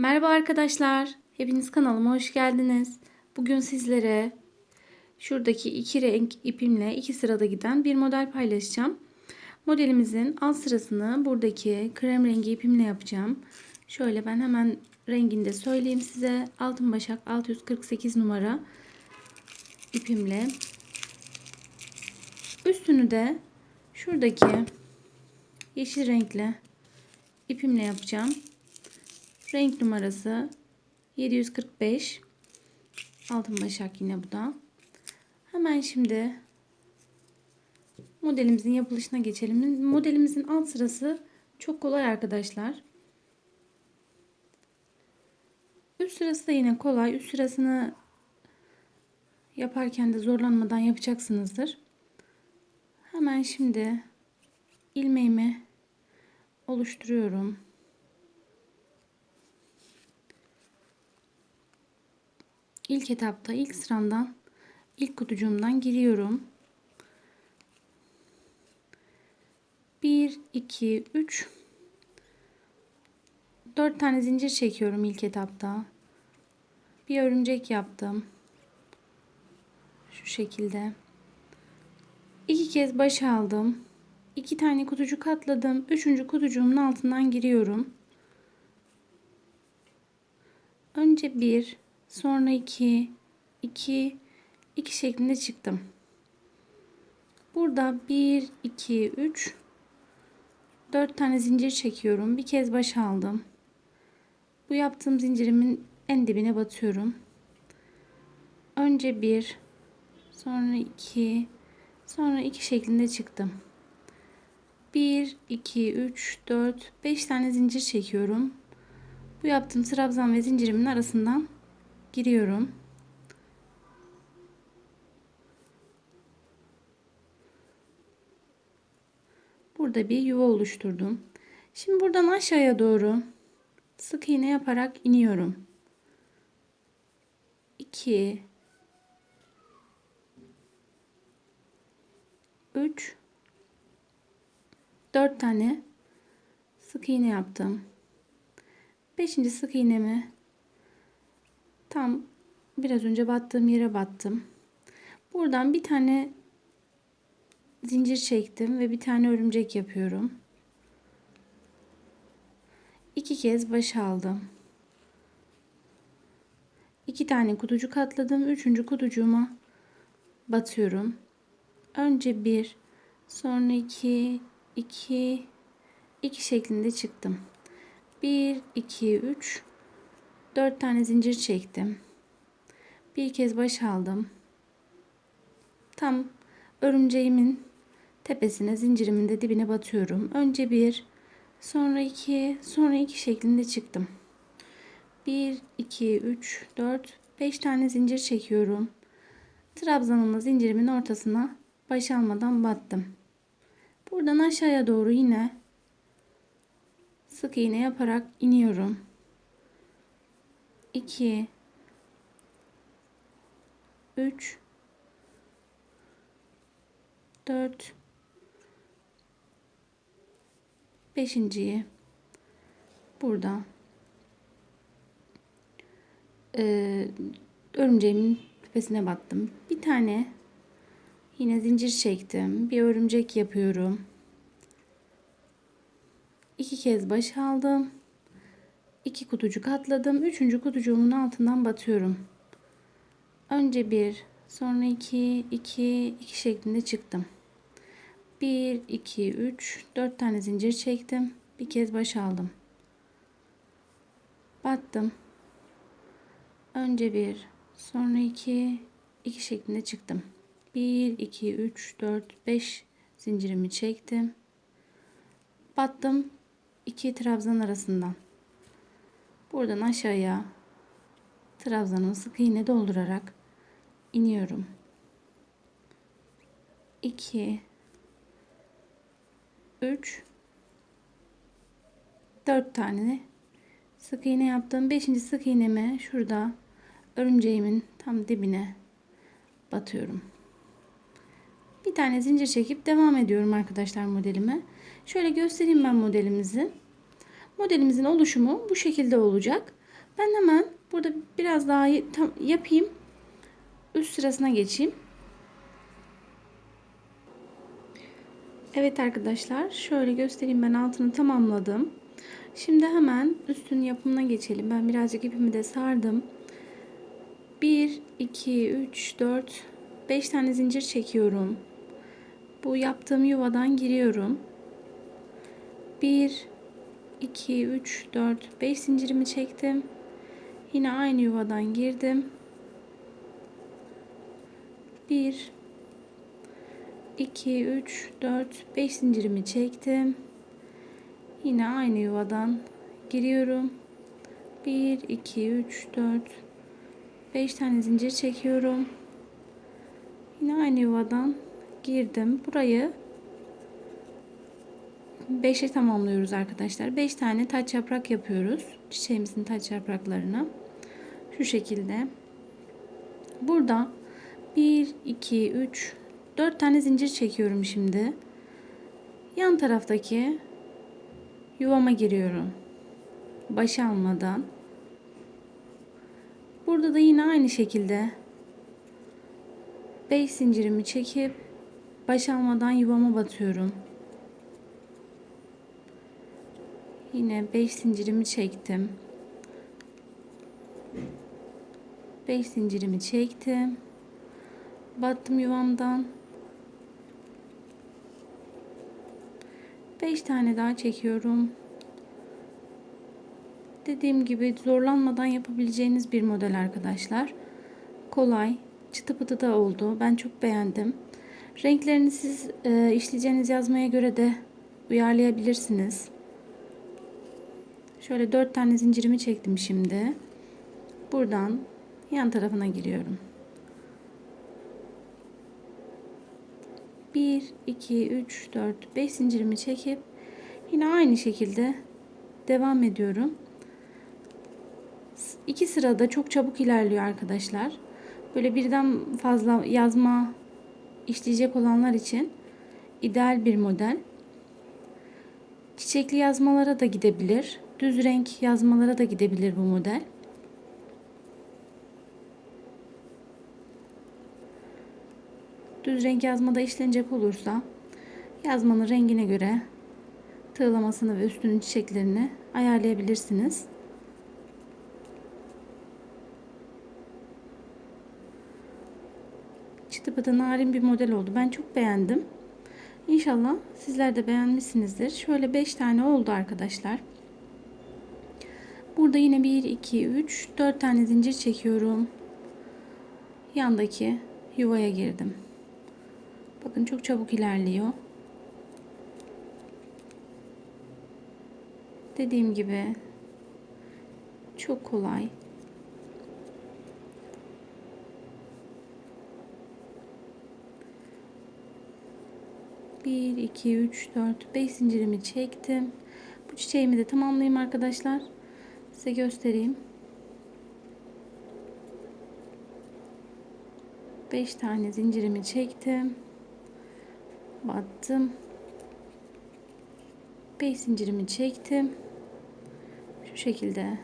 Merhaba arkadaşlar. Hepiniz kanalıma hoş geldiniz. Bugün sizlere şuradaki iki renk ipimle iki sırada giden bir model paylaşacağım. Modelimizin alt sırasını buradaki krem rengi ipimle yapacağım. Şöyle ben hemen rengini de söyleyeyim size. Altın başak 648 numara ipimle. Üstünü de şuradaki yeşil renkli ipimle yapacağım. Renk numarası 745. Altın başak yine bu da. Hemen şimdi modelimizin yapılışına geçelim. Modelimizin alt sırası çok kolay arkadaşlar. Üst sırası da yine kolay. Üst sırasını yaparken de zorlanmadan yapacaksınızdır. Hemen şimdi ilmeğimi oluşturuyorum. İlk etapta ilk sıramdan ilk kutucuğumdan giriyorum. 1 2 3 4 tane zincir çekiyorum ilk etapta. Bir örümcek yaptım. Şu şekilde. İki kez baş aldım. İki tane kutucuk atladım. Üçüncü kutucuğumun altından giriyorum. Önce bir, Sonra 2, 2, 2 şeklinde çıktım. Burada 1, 2, 3, 4 tane zincir çekiyorum. Bir kez baş aldım. Bu yaptığım zincirimin en dibine batıyorum. Önce 1, sonra 2, sonra 2 şeklinde çıktım. 1, 2, 3, 4, 5 tane zincir çekiyorum. Bu yaptığım trabzan ve zincirimin arasından giriyorum. Burada bir yuva oluşturdum. Şimdi buradan aşağıya doğru sık iğne yaparak iniyorum. 2 3 4 tane sık iğne yaptım. 5. sık iğnemi tam biraz önce battığım yere battım. Buradan bir tane zincir çektim ve bir tane örümcek yapıyorum. İki kez baş aldım. İki tane kutucuk atladım. Üçüncü kutucuğuma batıyorum. Önce bir, sonra iki, iki, iki şeklinde çıktım. Bir, iki, üç, 4 tane zincir çektim. Bir kez baş aldım. Tam örümceğimin tepesine zincirimin de dibine batıyorum. Önce bir, sonra iki, sonra iki şeklinde çıktım. 1, 2, 3, 4, 5 tane zincir çekiyorum. Trabzanımla zincirimin ortasına baş almadan battım. Buradan aşağıya doğru yine sık iğne yaparak iniyorum. 2 3 4 beşinciyi burada ee, örümceğimin tepesine battım. Bir tane yine zincir çektim. Bir örümcek yapıyorum. İki kez baş aldım iki kutucuk atladım. Üçüncü kutucuğumun altından batıyorum. Önce bir, sonra iki, iki, iki şeklinde çıktım. Bir, iki, üç, dört tane zincir çektim. Bir kez baş aldım. Battım. Önce bir, sonra iki, iki şeklinde çıktım. Bir, iki, üç, dört, beş zincirimi çektim. Battım. iki trabzan arasından. Buradan aşağıya trabzanımı sık iğne doldurarak iniyorum. 2 3 4 tane sık iğne yaptım. 5. sık iğnemi şurada örümceğimin tam dibine batıyorum. Bir tane zincir çekip devam ediyorum arkadaşlar modelime. Şöyle göstereyim ben modelimizi. Modelimizin oluşumu bu şekilde olacak. Ben hemen burada biraz daha yapayım. Üst sırasına geçeyim. Evet arkadaşlar şöyle göstereyim ben altını tamamladım. Şimdi hemen üstün yapımına geçelim. Ben birazcık ipimi de sardım. 1, 2, 3, 4, 5 tane zincir çekiyorum. Bu yaptığım yuvadan giriyorum. 1, 2, 3, 4, 5 zincirimi çektim. Yine aynı yuvadan girdim. 1, 2, 3, 4, 5 zincirimi çektim. Yine aynı yuvadan giriyorum. 1, 2, 3, 4, 5 tane zincir çekiyorum. Yine aynı yuvadan girdim. Burayı 5'e tamamlıyoruz arkadaşlar. 5 tane taç yaprak yapıyoruz. Çiçeğimizin taç yapraklarını. Şu şekilde. Burada 1, 2, 3, 4 tane zincir çekiyorum şimdi. Yan taraftaki yuvama giriyorum. Başı almadan. Burada da yine aynı şekilde 5 zincirimi çekip baş almadan yuvama batıyorum. Yine 5 zincirimi çektim. 5 zincirimi çektim. Battım yuvamdan. 5 tane daha çekiyorum. Dediğim gibi zorlanmadan yapabileceğiniz bir model arkadaşlar. Kolay, çıtı pıtı da oldu. Ben çok beğendim. Renklerini siz e, işleyeceğiniz yazmaya göre de uyarlayabilirsiniz. Şöyle 4 tane zincirimi çektim şimdi. Buradan yan tarafına giriyorum. 1, 2, 3, 4, 5 zincirimi çekip yine aynı şekilde devam ediyorum. İki sırada çok çabuk ilerliyor arkadaşlar. Böyle birden fazla yazma işleyecek olanlar için ideal bir model. Çiçekli yazmalara da gidebilir. Düz renk yazmalara da gidebilir bu model. Düz renk yazmada işlenecek olursa yazmanın rengine göre tığlamasını ve üstünün çiçeklerini ayarlayabilirsiniz. Çıtı pıtı narin bir model oldu. Ben çok beğendim. İnşallah sizler de beğenmişsinizdir. Şöyle 5 tane oldu arkadaşlar. Burada yine 1, 2, 3, 4 tane zincir çekiyorum. Yandaki yuvaya girdim. Bakın çok çabuk ilerliyor. Dediğim gibi çok kolay. Bir, iki, üç, dört, beş zincirimi çektim. Bu çiçeğimi de tamamlayayım arkadaşlar. Size göstereyim. 5 tane zincirimi çektim. Battım. 5 zincirimi çektim. Şu şekilde.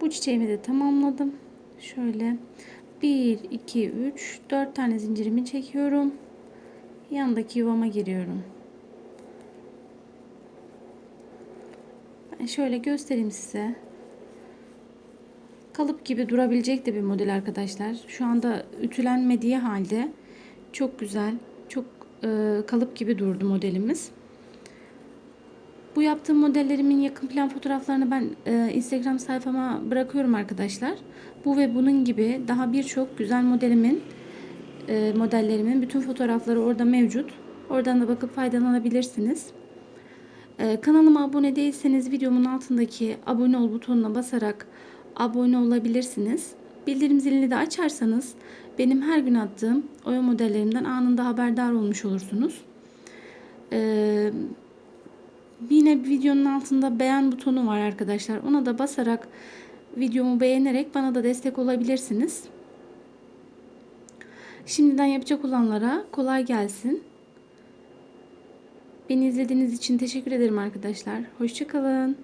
Bu çiçeğimi de tamamladım. Şöyle 1 2 3 4 tane zincirimi çekiyorum. Yandaki yuvama giriyorum. Ben şöyle göstereyim size. Kalıp gibi durabilecek de bir model arkadaşlar. Şu anda ütülenmediği halde çok güzel, çok e, kalıp gibi durdu modelimiz. Bu yaptığım modellerimin yakın plan fotoğraflarını ben e, Instagram sayfama bırakıyorum arkadaşlar. Bu ve bunun gibi daha birçok güzel modelimin e, modellerimin bütün fotoğrafları orada mevcut. Oradan da bakıp faydalanabilirsiniz. E, kanalıma abone değilseniz videomun altındaki abone ol butonuna basarak abone olabilirsiniz. Bildirim zilini de açarsanız benim her gün attığım oya modellerimden anında haberdar olmuş olursunuz. Ee, yine videonun altında beğen butonu var arkadaşlar. Ona da basarak videomu beğenerek bana da destek olabilirsiniz. Şimdiden yapacak olanlara kolay gelsin. Beni izlediğiniz için teşekkür ederim arkadaşlar. Hoşçakalın.